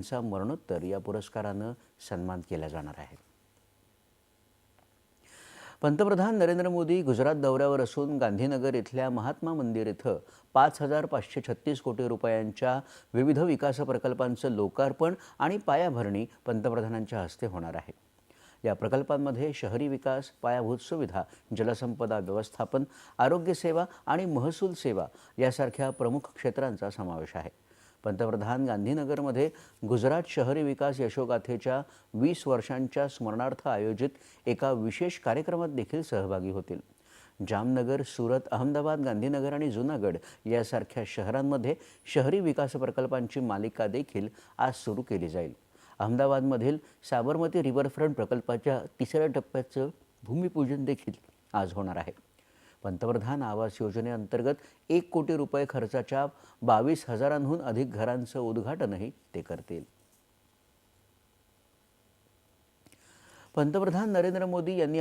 यांचा मरणोत्तर या पुरस्कारानं सन्मान केला जाणार आहे. पंतप्रधान नरेंद्र मोदी गुजरात दौऱ्यावर असून गांधीनगर इथल्या महात्मा मंदिर इथं पाच हजार पाचशे छत्तीस कोटी रुपयांच्या विविध विकास प्रकल्पांचं लोकार्पण आणि पायाभरणी पंतप्रधानांच्या हस्ते होणार आहे. या प्रकल्पांमध्ये शहरी विकास पायाभूत सुविधा जलसंपदा व्यवस्थापन आरोग्यसेवा आणि महसूल सेवा यासारख्या प्रमुख क्षेत्रांचा समावेश आहे. पंतप्रधान गांधीनगरमध्ये गुजरात शहरी विकास यशोगाथेच्या वीस वर्षांच्या स्मरणार्थ आयोजित एका विशेष कार्यक्रमात देखील सहभागी होतील. जामनगर सुरत अहमदाबाद गांधीनगर आणि जुनागड यासारख्या शहरांमध्ये शहरी विकास प्रकल्पांची मालिका देखील आज सुरू केली जाईल. अहमदाबादमधील साबरमती रिव्हरफ्रंट प्रकल्पाच्या तिसऱ्या टप्प्याचं भूमिपूजन देखील आज होणार आहे. पंतप्रधान आवास योजनेअंतर्गत एक कोटी रुपये खर्चाच्या बावीस हजारांहून अधिक घरांचं उद्घाटनही ते करतील. पंतप्रधान नरेंद्र मोदी यांनी